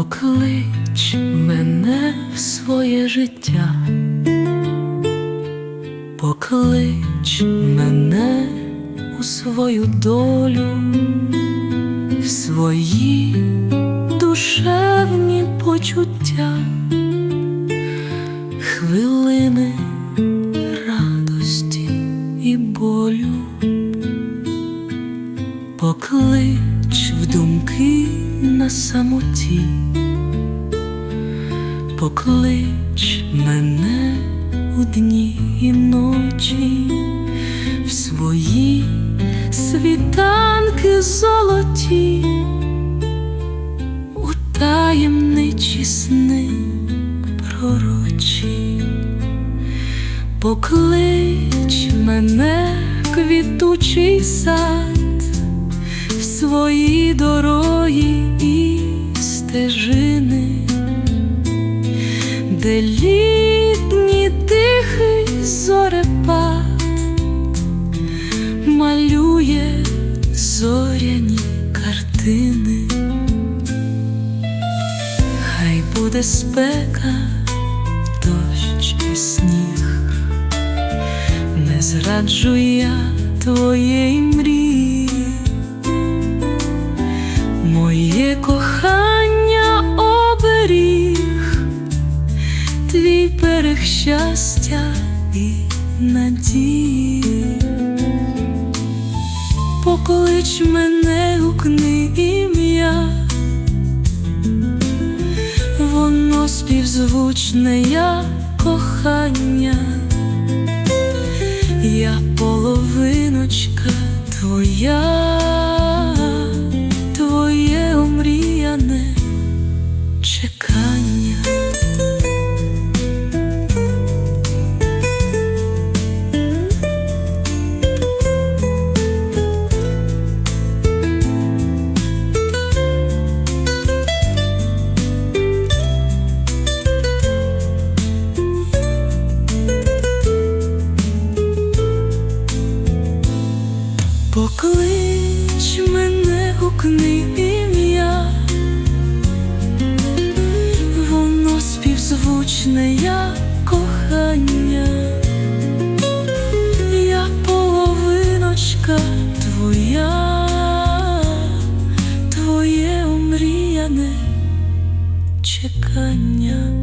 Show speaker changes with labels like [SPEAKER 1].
[SPEAKER 1] Поклич мене в своє життя, поклич мене у свою долю, в свої душевні почуття, хвилини радості і болю, поклич в думки на самоті. Поклич мене у дні і ночі, в свої світанки золоті, у таємничі сни пророчі, поклич мене квітучий сад, свої дороги і стежини де літній тихий зорепад малює зоряні картини, хай буде спека, дощ і сніг, не зраджу я твоєї мрії, щастя і надії, поклич мене у ім'я, воно співзвучне я кохання, я половиночка твоя, гукни ім'я, воно співзвучне я кохання, я половиночка твоя, твоє омріяне чекання.